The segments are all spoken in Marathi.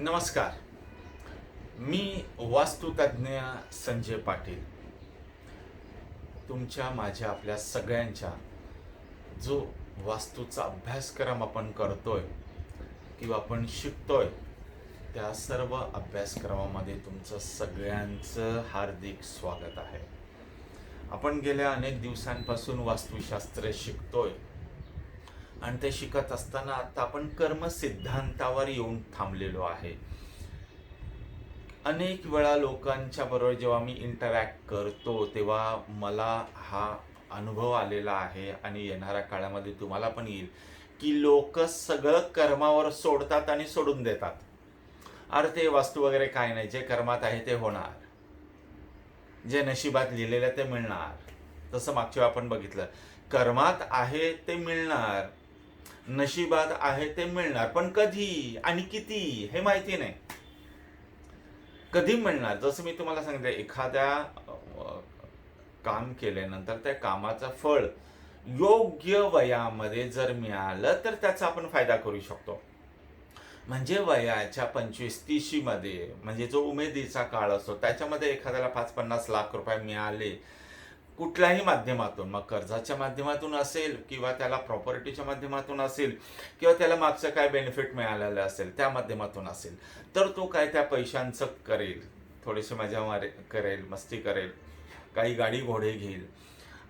नमस्कार. मी वास्तुतज्ञ संजय पाटील. तुमच्या माझ्या आपल्या सगळ्यांच्या जो वास्तूचा अभ्यासक्रम आपण करतोय किंवा आपण शिकतोय त्या सर्व अभ्यासक्रमामध्ये तुमचं सगळ्यांचं हार्दिक स्वागत आहे. आपण गेल्या अनेक दिवसांपासून वास्तुशास्त्र शिकतोय. आणि ते शिकत असताना आता आपण कर्म सिद्धांतावर येऊन थांबलेलो आहे. अनेक वेळा लोकांच्या बरोबर जेव्हा मी इंटरॅक्ट करतो तेव्हा मला हा अनुभव आलेला आहे आणि येणाऱ्या काळामध्ये तुम्हाला पण येईल की लोक सगळं कर्मावर सोडतात आणि सोडून देतात. अरे ते वस्तू वगैरे काय नाही जे कर्मात आहे ते होणार. जे नशिबात लिहिलेलं ते मिळणार. तसं मागच्या आपण बघितलं. कर्मात आहे ते मिळणार नशिबात आहे ते मिळणार. पण कधी आणि किती हे माहिती नाही. कधी मिळणार? जसं मी तुम्हाला सांगितलं एखाद्या काम केल्यानंतर त्या कामाचं फळ योग्य वयामध्ये जर मिळालं तर त्याचा आपण फायदा करू शकतो. म्हणजे वयाच्या पंचवीस तीशी मध्ये म्हणजे जो उमेदीचा काळ असतो त्याच्यामध्ये एखाद्याला पाच पन्नास लाख रुपये मिळाले कुठल्याही माध्यमातून मग कर्जाच्या माध्यमातून असेल किंवा त्याला प्रॉपर्टीच्या माध्यमातून असेल किंवा त्याला मागचं काय बेनिफिट मिळालेलं असेल त्या माध्यमातून असेल तर तो काय त्या पैशांचं करेल थोडेसे मजा मारे करेल मस्ती करेल काही गाडी घोडे घेईल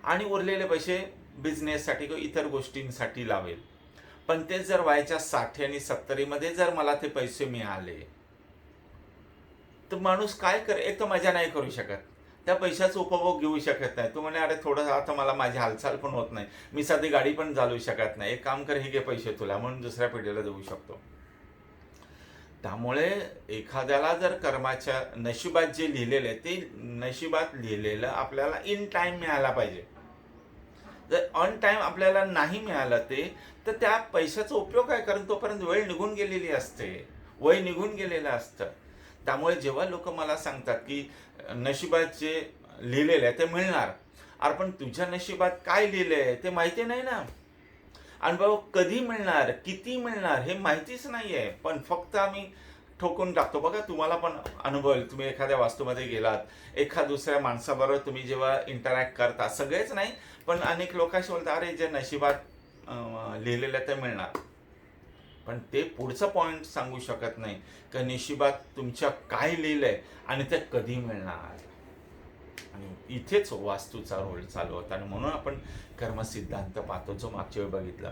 आणि उरलेले पैसे बिझनेससाठी किंवा इतर गोष्टींसाठी लावेल. पण ते जर वयाच्या साठी आणि सत्तरीमध्ये जर मला ते पैसे मिळाले तर माणूस काय कर एक तर मजा नाही करू शकत. त्या पैशाचा उपभोग घेऊ शकत नाही. तू म्हणे अरे थोडं आता मला माझी हालचाल पण होत नाही. मी साधी गाडी पण चालवू शकत नाही. एक काम कर हे घे पैसे तुला म्हणून दुसऱ्या पिढीला देऊ शकतो. त्यामुळे एखाद्याला जर कर्माच्या नशिबात जे लिहिलेलं आहे ते नशिबात लिहिलेलं आपल्याला इन टाइम मिळायला पाहिजे. जर ऑन टाईम आपल्याला नाही मिळालं ते तर त्या पैशाचा उपयोग काय? कारण तोपर्यंत वेळ निघून गेलेली असते. वय निघून गेलेलं असतं. त्यामुळे जेव्हा लोक मला सांगतात की नशिबात जे लिहिलेलं आहे ते मिळणार. अरे पण तुझ्या नशिबात काय लिहिले आहे ते माहिती नाही ना. आणि बाबा कधी मिळणार? किती मिळणार? हे माहितीच नाही आहे पण फक्त आम्ही ठोकून टाकतो. बघा तुम्हाला पण अनुभव येईल तुम्ही एखाद्या वास्तूमध्ये गेलात. एखाद दुसऱ्या माणसाबरोबर तुम्ही जेव्हा इंटरॅक्ट करता. सगळेच नाही पण अनेक लोकांशी बोलतात अरे जे नशिबात लिहिलेलं आहे ते मिळणार. पण ते पुढचं पॉईंट सांगू शकत नाही. का निशिबात तुमच्या काय लिहिलंय आणि ते कधी मिळणार? आणि इथेच वास्तूचा रोल चालू होता. आणि म्हणून आपण कर्मसिद्धांत पाहतो जो मागच्या वेळी बघितला.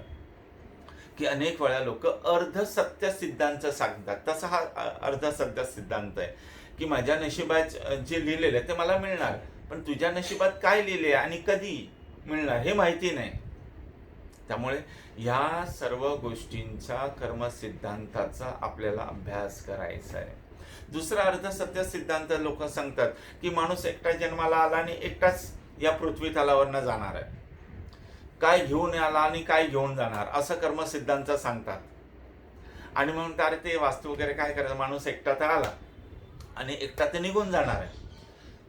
की अनेक वेळा लोक अर्धसत्य सिद्धांत सांगतात. तसा हा अर्ध अर्धसत्य सिद्धांत आहे. की माझ्या नशिबात जे लिहिलेलं आहे ते मला मिळणार. पण तुझ्या नशिबात काय लिहिले आणि कधी मिळणार हे माहिती नाही. त्यामुळे या सर्व गोष्टींचा कर्मसिद्धांताचा आपल्याला अभ्यास करायचा आहे. दुसरा अर्थ सत्य सिद्धांत लोक सांगतात की माणूस एकटा जन्माला आला आणि एकटाच या पृथ्वी तलावरनं जाणार आहे. काय घेऊन आला आणि काय घेऊन जाणार असं कर्मसिद्धांत सांगतात. आणि म्हणून अरे ते वास्तू वगैरे काय करायचं माणूस एकटा तर आला आणि एकटा ते निघून जाणार आहे.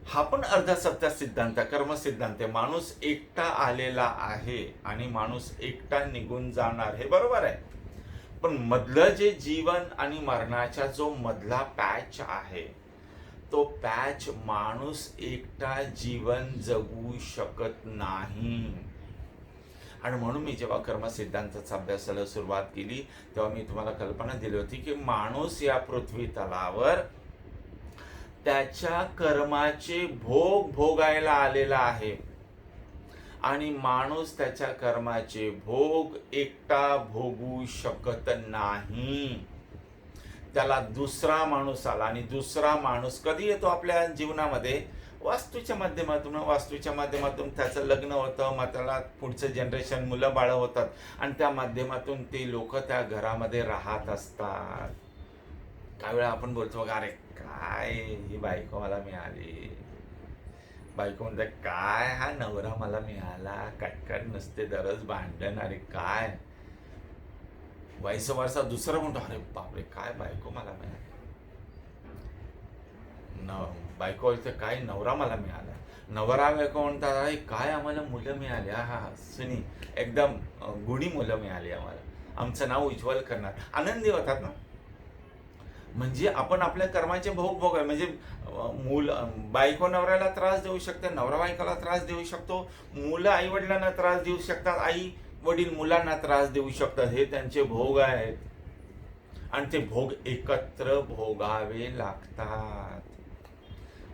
हा पण अर्धसत्य सिद्धांत आहे, कर्मसिद्धांत आहे. माणूस एकटा आलेला आहे आणि माणूस एकटा निघून जाणार हे बरोबर आहे. पण मधलं जे जीवन आणि मरणाचा जो मधला पॅच आहे तो पॅच माणूस एकटा जीवन जगू शकत नाही. आणि म्हणून मी जेव्हा कर्मसिद्धांताचा अभ्यासाला सुरुवात केली तेव्हा मी तुम्हाला कल्पना दिली होती की माणूस या पृथ्वी तलावर त्याच्या कर्माचे भोग भोगायला आलेला आहे. आणि माणूस त्याच्या कर्माचे भोग एकटा भोगू शकत नाही. त्याला दुसरा माणूस आला आणि दुसरा माणूस कधी येतो आपल्या जीवनामध्ये? वास्तूच्या माध्यमातून वास्तूच्या माध्यमातून त्याचं लग्न होतं मग त्याला पुढचं जनरेशन मुलं बाळं होतात. आणि त्या माध्यमातून ते लोक त्या घरामध्ये राहत असतात. काय वेळा आपण बोलतो बघा अरे काय ही बायको मला मिळाली? बायको म्हणते काय? हा नवरा मला मिळाला. कटकट नसते दररोज भांडण अरे काय? वैस वर्षा दुसरं म्हणतो अरे बापरे काय बायको मला मिळाली? न बायको काय? नवरा मला मिळाला. नवरा बायको म्हणतात अरे काय आम्हाला मुलं मिळाली? हा हा सुनी एकदम गुणी मुलं मिळाली आम्हाला. आमचं नाव उज्ज्वल करणार. आनंदी होतात ना? म्हणजे आपण आपल्या कर्माचे भोग भोगाय म्हणजे मूल बायको नवऱ्याला त्रास देऊ शकते नवरा बायकोला त्रास देऊ शकतो मुलं आई वडिलांना त्रास देऊ शकतात आई वडील मुलांना त्रास देऊ शकतात. हे त्यांचे भोग आहेत. आणि ते भोग एकत्र भोगावे लागतात.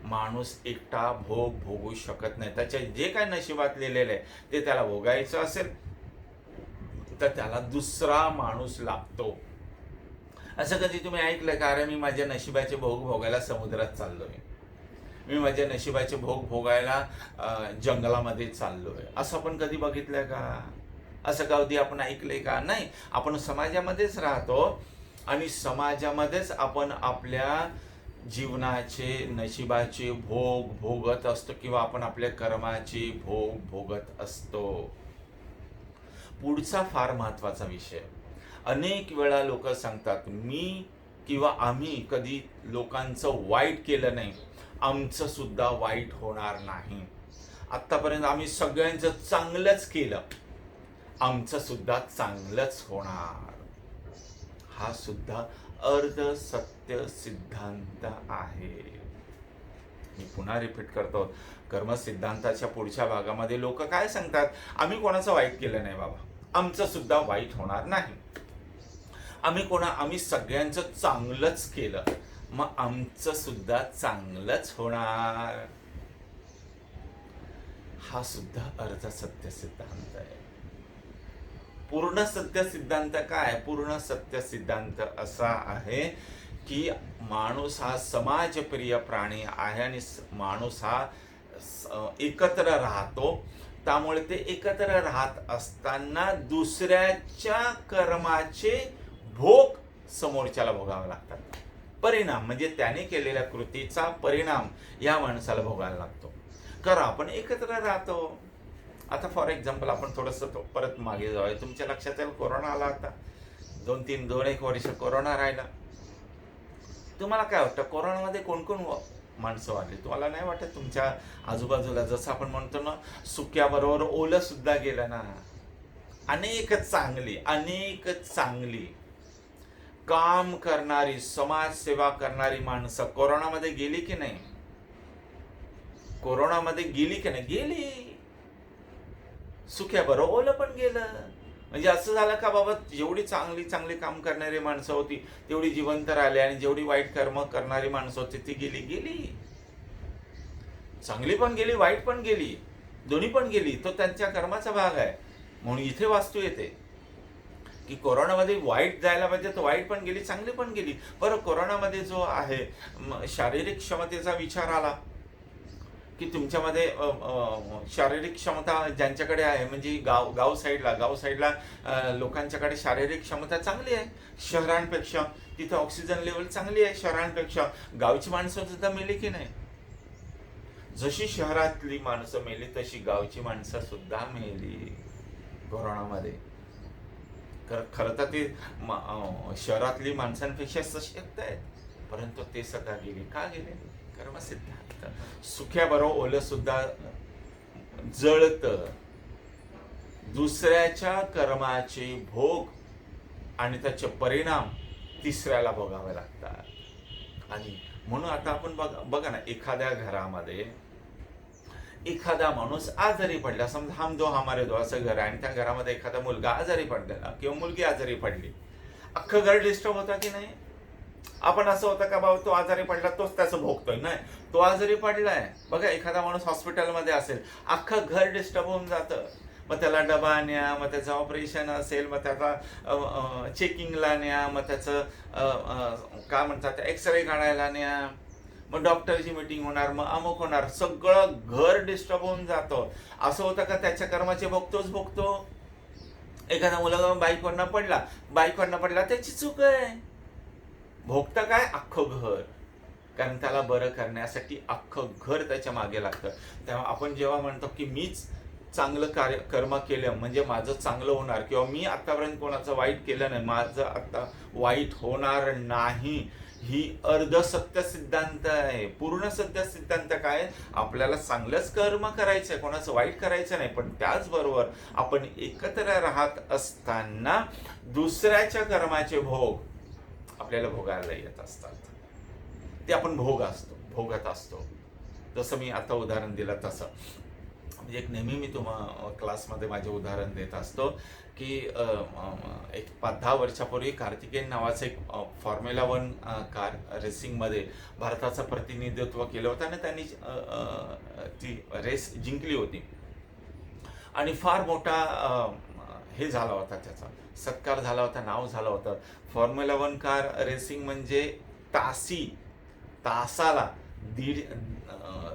माणूस एकटा भोग भोगू शकत नाही. त्याच्या जे काय नशिबात लिहिलेलं आहे ते त्याला भोगायचं असेल तर त्याला दुसरा माणूस लागतो. असं कधी तुम्ही ऐकलं का? अरे मी माझ्या नशिबाचे भोग भोगायला समुद्रात चाललो आहे मी माझ्या नशिबाचे भोग भोगायला जंगलामध्ये चाललो आहे असं आपण कधी बघितलंय का? असं कधी आपण ऐकलंय का? नाही. आपण समाजामध्येच राहतो आणि समाजामध्येच आपण आपल्या जीवनाचे नशिबाचे भोग भोगत असतो किंवा आपण आपल्या कर्माचे भोग भोगत असतो. पुढचा फार महत्त्वाचा विषय. अनेक वेळा लोक सांगतात मी किंवा आम्ही कधी लोकांचं वाईट केलं नाही. आमचं सुद्धा वाईट होणार नाही. आत्तापर्यंत आम्ही सगळ्यांचं चांगलंच केलं. आमचं सुद्धा चांगलंच होणार. हा सुद्धा अर्ध सत्य सिद्धांत आहे. मी पुन्हा रिपीट करतो. कर्म सिद्धांताच्या पुढच्या भागामध्ये लोक काय सांगतात? आम्ही कोणाचं वाईट केलं नाही बाबा. आमचं सुद्धा वाईट होणार नाही. आम्ही कोणा आम्ही सगळ्यांचं चांगलंच केलं. मग आमचं सुद्धा चांगलंच होणार. हा सुद्धा अर्ध सत्य सिद्धांत आहे. पूर्ण सत्य सिद्धांत काय? पूर्ण सत्य सिद्धांत असा आहे की माणूस हा समाजप्रिय प्राणी आहे आणि माणूस हा एकत्र राहतो. त्यामुळे ते एकत्र राहत असताना दुसऱ्याच्या कर्माचे भोग समोरच्याला भोगावे लागतात. परिणाम म्हणजे त्याने केलेल्या कृतीचा परिणाम या माणसाला भोगायला लागतो. कारण आपण एकत्र राहतो. आता फॉर एक्झाम्पल आपण थोडंसं तो परत मागे जाऊया. तुमच्या लक्षात येईल कोरोना आला आता. दोन तीन दोन एक वर्ष कोरोना राहिला. तुम्हाला काय वाटतं कोरोनामध्ये कोण कोण व- माणसं वाढली? तुम्हाला नाही वाटत तुमच्या आजूबाजूला जसं आपण म्हणतो ना सुक्याबरोबर ओलं सुद्धा गेलं ना? अनेक चांगली अनेक चांगली. काम करणारी समाजसेवा करणारी माणसं कोरोनामध्ये गेली की नाही? कोरोनामध्ये गेली की नाही? गेली. सुख्या बरं ओलं पण गेलं. म्हणजे असं झालं का बाबा जेवढी चांगली चांगली काम करणारी माणसं होती तेवढी जिवंत राहिली आणि जेवढी वाईट कर्म करणारी माणसं होती ती गेली गेली. चांगली पण गेली वाईट पण गेली. दोन्ही पण गेली तो त्यांच्या कर्माचा भाग आहे. म्हणून इथे वास्तू येते. की कोरोनामध्ये वाईट जायला पाहिजे तर वाईट पण गेली चांगली पण गेली. बरं कोरोनामध्ये जो आहे शारीरिक क्षमतेचा विचार आला की तुमच्यामध्ये शारीरिक क्षमता ज्यांच्याकडे आहे म्हणजे गाव गाव साईडला गाव साईडला लोकांच्याकडे शारीरिक क्षमता चांगली आहे शहरांपेक्षा तिथं ऑक्सिजन लेवल चांगली आहे शहरांपेक्षा. गावची माणसं सुद्धा मेली की नाही? जशी शहरातली माणसं मेली तशी गावची माणसं सुद्धा मेली कोरोनामध्ये. खरं खरं तर ते शहरातली माणसांपेक्षा सशक्त आहेत. परंतु ते सदा गेले. का गेले? कर्मसिद्धांत सुख्याबरोबर ओलं सुद्धा जळतं. दुसऱ्याच्या कर्माचे भोग आणि त्याचे परिणाम तिसऱ्याला भोगावे लागतात. आणि म्हणून आता आपण बघा बघा ना एखाद्या घरामध्ये एखादा माणूस आजारी पडला समजा हम दो हमारे दो असं घर आहे आणि त्या घरामध्ये एखादा मुलगा आजारी पडलेला किंवा मुलगी आजारी पडली. अख्खं घर डिस्टर्ब होता की नाही? आपण असं होतं का बाबा तो आजारी पडला तोच त्याचं भोगतोय? नाही. तो आजारी पडलाय. बघा एखादा माणूस हॉस्पिटलमध्ये असेल अख्खं घर डिस्टर्ब होऊन जातं. मग त्याला डबा न्या मग त्याचं ऑपरेशन असेल मग त्याचा चेकिंगला न्या मग त्याचं काय म्हणतात एक्सरे काढायला न्या. मग डॉक्टरची मीटिंग होणार मग अमुक होणार सगळं घर डिस्टर्ब होऊन जातं. असं होतं का त्याच्या कर्माचे भोगतोच भोगतो एखादा मुलगा बाईकवरनं पडला बाईकवरनं पडला त्याची चूक आहे. भोगतं काय? अख्खं घर. कारण त्याला बरं करण्यासाठी अख्खं घर त्याच्यामागे लागतं. तेव्हा आपण जेव्हा म्हणतो की मीच चांगलं कार्य कर्म केलं म्हणजे माझं चांगलं होणार किंवा मी आतापर्यंत कोणाचं वाईट केलं नाही माझं आता वाईट होणार नाही ही अर्ध सत्य सिद्धांत आहे. पूर्ण सत्य सिद्धांत काय आपल्याला चांगलंच कर्म करायचं आहे कोणाचं वाईट करायचं नाही पण त्याचबरोबर आपण एकत्र राहत असताना दुसऱ्याच्या कर्माचे भोग आपल्याला भोगायला येत असतात. ते आपण भोग असतो भोगत असतो. जसं मी आता उदाहरण दिलं तसं. म्हणजे एक नेहमी मी तुम्हा क्लासमध्ये माझे उदाहरण देत असतो. की एक पाच दहा वर्षापूर्वी कार्तिकेयन नावाचं एक फॉर्म्युला वन कार रेसिंगमध्ये भारताचं प्रतिनिधित्व केलं होतं आणि त्यांनी ती रेस जिंकली होती. आणि फार मोठा हे झाला होता त्याचा. सत्कार झाला होता नाव झालं होतं. फॉर्म्युला वन कार रेसिंग म्हणजे तासी तासाला दीड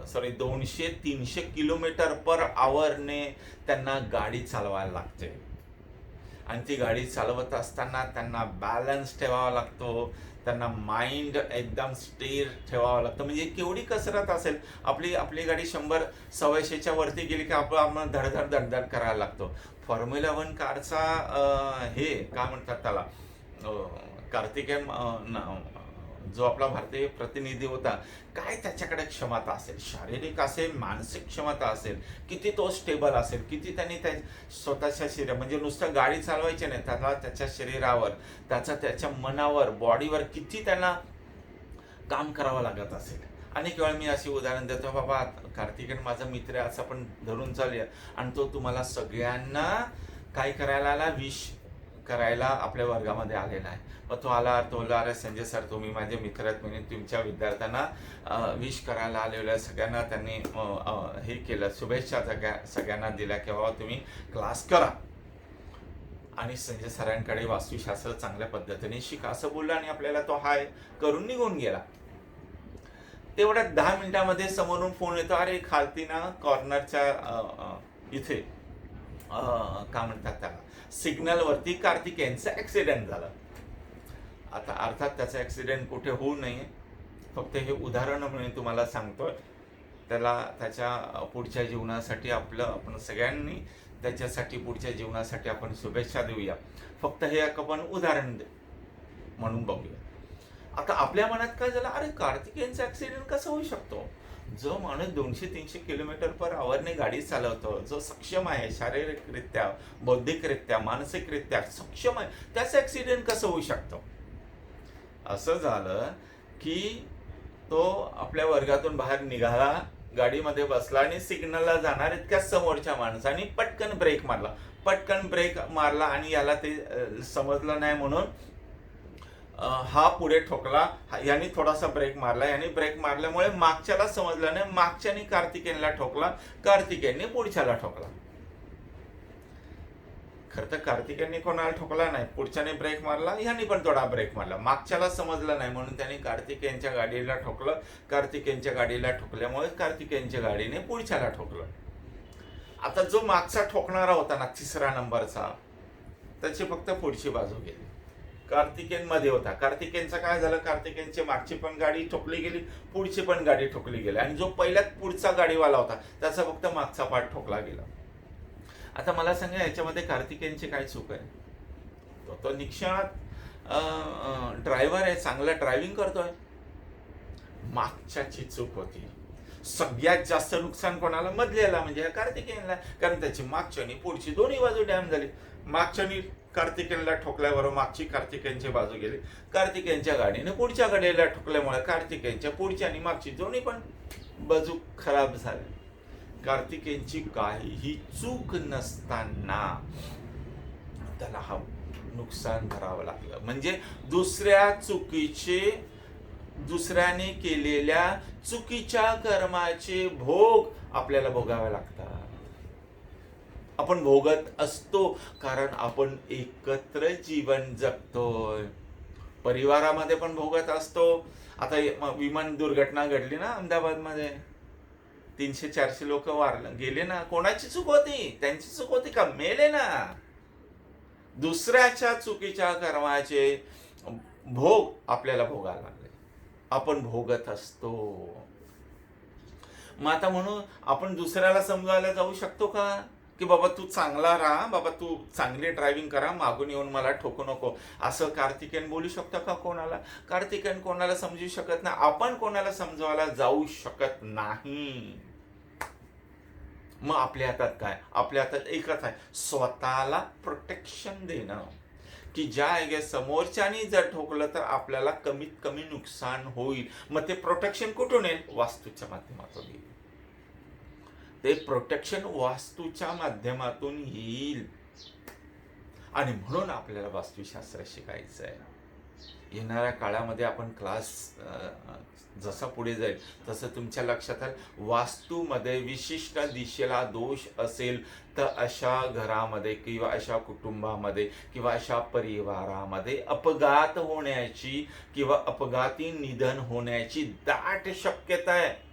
सॉरी दोनशे तीनशे किलोमीटर पर आवरने त्यांना गाडी चालवायला लागते. आणि ती गाडी चालवत असताना त्यांना बॅलन्स ठेवावा लागतो. त्यांना माइंड एकदम स्थिर ठेवावा लागतं. म्हणजे केवढी कसरत असेल? आपली आपली गाडी शंभर सव्वाशेच्या वरती गेली की आपण आपण धडधड धडधड करायला लागतो. फॉर्म्युला वन कारचा हे काय म्हणतात त्याला? कार्तिकेय जो आपला भारतीय प्रतिनिधी होता काय त्याच्याकडे क्षमता असेल? शारीरिक असेल मानसिक क्षमता असेल किती तो स्टेबल असेल किती त्यांनी त्या स्वतःच्या शरीर म्हणजे नुसतं गाडी चालवायची नाही त्याला त्याच्या शरीरावर त्याचा त्याच्या मनावर बॉडीवर किती त्यांना काम करावं लागत असेल? अनेक वेळा मी अशी उदाहरण देतो बाबा कार्तिकेन माझा मित्र आहे असं पण धरून चालूया. आणि तो तुम्हाला सगळ्यांना काय करायला आला विश करायला आपल्या वर्गामध्ये आलेला आहे. मग तो आला तो आला अरे संजय सर तुम्ही माझे मित्र आहेत म्हणून तुमच्या विद्यार्थ्यांना विश करायला आलेलं आहे. सगळ्यांना त्यांनी हे केलं. शुभेच्छा सगळ्या सगळ्यांना दिल्या की बाबा तुम्ही क्लास करा. आणि संजय सरांकडे वास्तुशास्त्र चांगल्या पद्धतीने शिका. असं बोललं आणि आपल्याला तो हाय करून निघून गेला. तेवढ्या दहा मिनिटामध्ये समोरून फोन येतो. अरे खालती ना कॉर्नरच्या इथे काय म्हणतात त्याला? सिग्नलवरती कार्तिकेयनचं ॲक्सिडेंट झालं. आता अर्थात त्याचा ॲक्सिडेंट कुठे होऊ नये फक्त हे उदाहरण म्हणून तुम्हाला सांगतोय. त्याला त्याच्या पुढच्या जीवनासाठी आपलं आपण सगळ्यांनी त्याच्यासाठी पुढच्या जीवनासाठी आपण शुभेच्छा देऊया. फक्त हे एक आपण उदाहरण दे म्हणून बघूया. आता आपल्या मनात काय झालं? अरे कार्तिकेयनचा ॲक्सिडेंट कसा होऊ शकतो? जो माणूस दोनशे तीनशे किलोमीटर पर आवरने गाडी चालवतो जो सक्षम आहे शारीरिकरित्या बौद्धिकरित्या मानसिकरित्या सक्षम आहे त्याचा ॲक्सिडेंट कसं होऊ शकतो? असं झालं की तो आपल्या वर्गातून बाहेर निघाला गाडीमध्ये बसला आणि सिग्नलला जाणार इतक्या समोरच्या माणसाने पटकन ब्रेक मारला. पटकन ब्रेक मारला आणि याला ते समजलं नाही म्हणून हा पुढे ठोकला. हा- थोडासा ब्रेक मारला. याने ब्रेक मारल्यामुळे मागच्याला समजलं नाही मागच्याने कार्तिकेयनला ठोकला. कार्तिकेयनने पुढच्याला ठोकला. खरं तर कार्तिकेयनने कोणाला ठोकला नाही. पुढच्याने ब्रेक मारला. यांनी पण थोडा ब्रेक मारला. मागच्याला समजलं नाही म्हणून त्यांनी कार्तिकेयनच्या गाडीला ठोकलं. कार्तिकेयनच्या गाडीला ठोकल्यामुळे कार्तिकेयनच्या गाडीने पुढच्याला ठोकलं. आता जो मागचा ठोकणारा होता ना तिसरा नंबरचा त्याची फक्त पुढची बाजू गेली. कार्तिकेन मध्ये होता. कार्तिकेनचं काय झालं? कार्तिकेनची मागची पण गाडी ठोकली गेली पुढची पण गाडी ठोकली गेली. आणि जो पहिल्यात पुढचा गाडीवाला होता त्याचा फक्त मागचा पाठ ठोकला गेला. आता मला सांगा याच्यामध्ये कार्तिकेनची काय चूक आहे? तो तो निक्षणात ड्रायव्हर आहे चांगला ड्रायव्हिंग करतोय. मागच्याची चूक होती. सगळ्यात जास्त नुकसान कोणाला? मधल्याला म्हणजे या कार्तिकेयनला. कारण त्याची मागच्या आणि पुढची दोन्ही बाजू डॅम झाली. मागच्यानी कार्तिकेयनला ठोकल्याबरोबर मागची कार्तिकेयनची बाजू गेली. कार्तिकेयनच्या गाडीने पुढच्या गाडीला ठोकल्यामुळे कार्तिकेयनच्या पुढची आणि मागची दोन्ही पण बाजू खराब झाली. कार्तिकेयनची काहीही चूक नसताना त्याला हा नुकसान भरावं लागलं. म्हणजे दुसऱ्या चुकीचे दुसऱ्याने केलेल्या चुकीच्या कर्माचे भोग आपल्याला भोगावे लागतात. आपण भोगत असतो कारण आपण एकत्र जीवन जगतोय. परिवारामध्ये पण भोगत असतो. आता विमान दुर्घटना घडली ना अहमदाबादमध्ये. तीनशे चारशे लोक वारले गेले ना. कोणाची चूक होती? त्यांची चूक होती का? मेले ना. दुसऱ्याच्या चुकीच्या कर्माचे भोग आपल्याला भोगायला लागले. आपण भोगत असतो. मग आता म्हणून आपण दुसऱ्याला समजायला जाऊ शकतो का? की बाबा तू चांगला राहा बाबा तू चांगली ड्रायव्हिंग करा मागून येऊन मला ठोकू नको. असं कार्तिकेयन बोलू शकतो का कोणाला? कार्तिकेन कोणाला समजू शकत नाही. आपण कोणाला समजवायला जाऊ शकत नाही. मग आपल्या हातात काय? आपल्या हातात एकच आहे. स्वतःला प्रोटेक्शन देणं. की ज्या जागे समोरच्यानी जर ठोकलं तर आपल्याला कमीत कमी नुकसान होईल. मग ते प्रोटेक्शन कुठून येईल? वास्तूच्या माध्यमातून येईल. ते प्रोटेक्शन वास्तूच्या माध्यमातून येईल. आणि म्हणून आपल्याला वास्तुशास्त्र शिकायचं आहे येणाऱ्या काळामध्ये आपण क्लास जसा पुढे जाईल तसं तुमच्या लक्षात आलं वास्तूमध्ये विशिष्ट दिशेला दोष असेल तर अशा घरामध्ये किंवा अशा कुटुंबामध्ये किंवा अशा परिवारामध्ये अपघात होण्याची किंवा अपघाती निधन होण्याची दाट शक्यता आहे.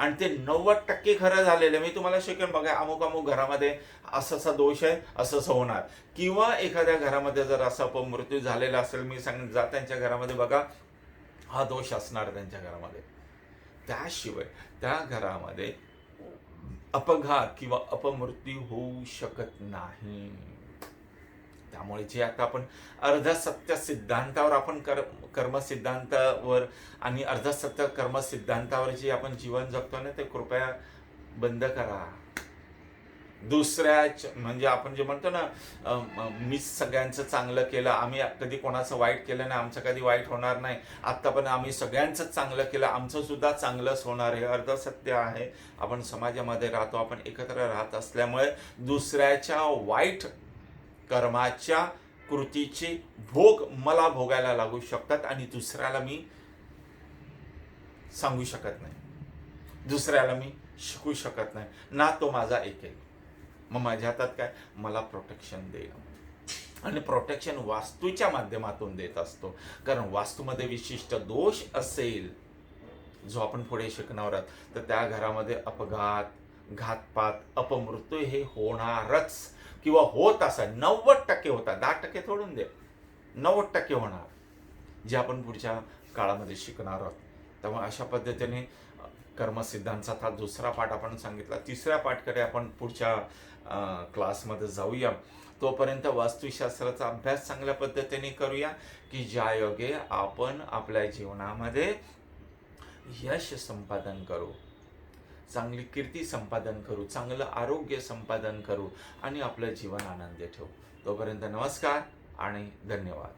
आणि ते नव्वद टक्के खरं झालेलं मी तुम्हाला शिकेन बघा अमुक अमुक घरामध्ये असं असा दोष आहे असं असं होणार. किंवा एखाद्या घरामध्ये जर असा अपमृत्यू झालेला असेल मी सांग जा त्यांच्या घरामध्ये बघा हा दोष असणार त्यांच्या घरामध्ये. त्याशिवाय त्या घरामध्ये अपघात किंवा अपमृत्यू होऊ शकत नाही. त्यामुळे जे आता आपण अर्धसत्य सिद्धांतावर आपण कर कर्म सिद्धांतावर आणि अर्धसत्य कर्म सिद्धांतावर जे आपण जीवन जगतो ना ते कृपया बंद करा. दुसऱ्याच म्हणजे आपण जे म्हणतो ना मी मीच सगळ्यांचं चांगलं केलं आम्ही कधी कोणाचं वाईट केलं नाही आमचं कधी वाईट होणार नाही. आत्ता पण आम्ही सगळ्यांचंच चांगलं केलं आमचं सुद्धा चांगलंच होणार हे अर्धसत्य आहे. आपण समाजामध्ये राहतो आपण एकत्र राहत असल्यामुळे दुसऱ्याच्या वाईट कर्माच्या कृतीचे भोग मला भोगायला लागू शकतात आणि दुसऱ्याला मी सांगू शकत नाही. दुसऱ्याला मी शिकू शकत नाही. ना तो माझा ऐकेल मग माझ्या हातात काय? मला प्रोटेक्शन दे. आणि प्रोटेक्शन वास्तूच्या माध्यमातून देत असतो. कारण वास्तूमध्ये विशिष्ट दोष असेल जो आपण पुढे शिकणार आहोत तर त्या घरामध्ये अपघात घातपात अपमृत्यू हे होणारच. किंवा होत असं नव्वद टक्के होतात दहा टक्के सोडून दे. नव्वद टक्के होणार. जे आपण पुढच्या काळामध्ये शिकणार आहोत. त्यामुळे अशा पद्धतीने कर्मसिद्धांचा हा दुसरा पाठ आपण सांगितला. तिसऱ्या पाठकडे आपण पुढच्या क्लासमध्ये जाऊया. तोपर्यंत वास्तुशास्त्राचा अभ्यास चांगल्या पद्धतीने करूया की ज्या योगे आपण आपल्या जीवनामध्ये यश संपादन करू. चांगली कीर्ती संपादन करू चांगलं आरोग्य संपादन करू आणि आपलं जीवन आनंदी ठेवू. तोपर्यंत नमस्कार आणि धन्यवाद.